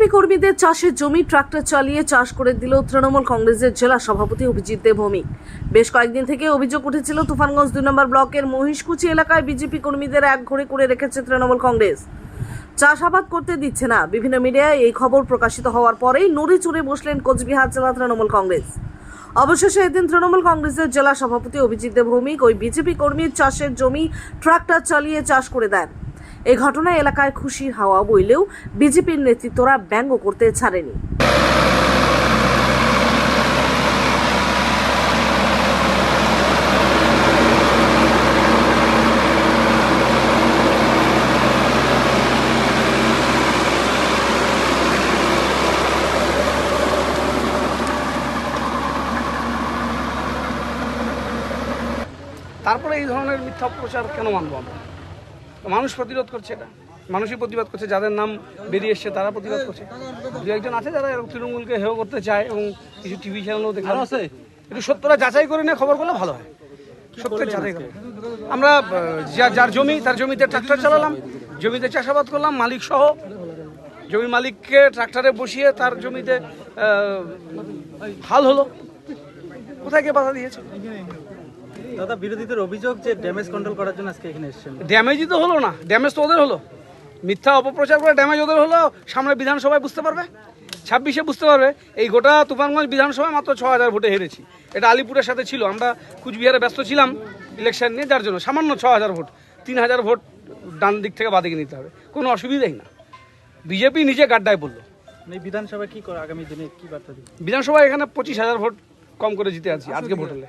BJP কর্মীদের চাষের জমি ট্রাক্টর চালিয়ে চাষ করে দিল তৃণমূল কংগ্রেসের জেলা সভাপতি অভিজিৎ দেবভৌমিক বেশ কয়েকদিন থেকে অভিযোগ উঠেছিল তুফানগঞ্জ দুই নম্বর ব্লকের মহিষকুচি এলাকায় বিজেপি কর্মীদের এক ঘরে করে রেখেছে তৃণমূল কংগ্রেস। চাষাবাদ করতে দিচ্ছে না। বিভিন্ন মিডিয়ায় এই খবর প্রকাশিত হওয়ার পরেই নড়ে চড়ে বসলেন কোচবিহার জেলা তৃণমূল কংগ্রেস। অবশেষে এদিন তৃণমূল কংগ্রেসের জেলা সভাপতি অভিজিৎ দেবভৌমিক ওই বিজেপি কর্মীর চাষের জমি ট্রাক্টর চালিয়ে চাষ করে দেন। এই ঘটনায় এলাকায় খুশি হাওয়া বইলেও বিজেপির নেতৃত্বরা ব্যঙ্গ করতে ছাড়েনি। তারপরে এই ধরনের মিথ্যা প্রচার কেন মানব আমরা? মানুষ প্রতিরোধ করছে এটা। মানুষই প্রতিবাদ করছে যাদের নাম বেরিয়ে এসছে তারা প্রতিবাদ করছে। দু একজন আছে যারা এরকম তৃণমূলকে হেয় করতে চায় এবং কিছু টিভি চ্যানেলও দেখা আছে? একটু সত্যটা যাচাই করে নিয়ে খবর করলে ভালো হয়। সত্যের যাচাই করে। আমরা যা- যার জমি তার জমিতে ট্রাক্টর চালালাম জমিতে চাষাবাদ করলাম মালিক সহ। জমি মালিককে ট্রাক্টরে বসিয়ে তার জমিতে হাল হলো। কোথায় কে বাধা দিয়েছে? দাদা বিরোধীদের অভিযোগ যে ড্যামেজ কন্ট্রোল করার জন্য আজকে এখানে এসেছেন। ড্যামেজই তো হলো না। ড্যামেজ তো ওদের হলো। মিথ্যা অপপ্রচার করে ড্যামেজ ওদের হলো। সামনে বিধানসভায় বুঝতে পারবে? ছাব্বিশে বুঝতে পারবে। এই গোটা তুফানগঞ্জ বিধানসভায় মাত্র ছ হাজার ভোটে হেরেছি। এটা আলিপুরের সাথে ছিল। আমরা কুচবিহারে ব্যস্ত ছিলাম ইলেকশন নিয়ে। যার জন্য সামান্য ছ হাজার ভোট। তিন হাজার ভোট ডান দিক থেকে বাদিকে নিতে হবে। কোনো অসুবিধাই না। বিজেপি নিজে গাড্ডায় বলল মানে এই বিধানসভায় কি করে আগামী দিনে? কি বার্তা দিবে? বিধানসভায় এখানে পঁচিশ হাজার ভোট কম করে জিতে আছি আজকে ভোট হলে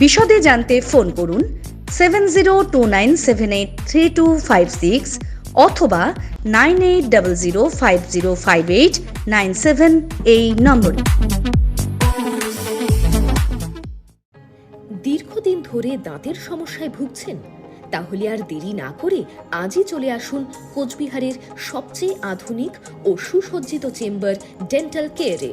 বিশদে জানতে ফোন করুন seven zero two nine seven eight three two five six অথবা nine eight double zero five zero five eight nine seven এই নম্বরে। দীর্ঘদিন ধরে দাঁতের সমস্যায় ভুগছেন, তাহলে আর দেরি না করে আজই চলে আসুন কোচবিহারের সবচেয়ে আধুনিক ও সুসজ্জিত চেম্বার ডেন্টাল কেয়ারে।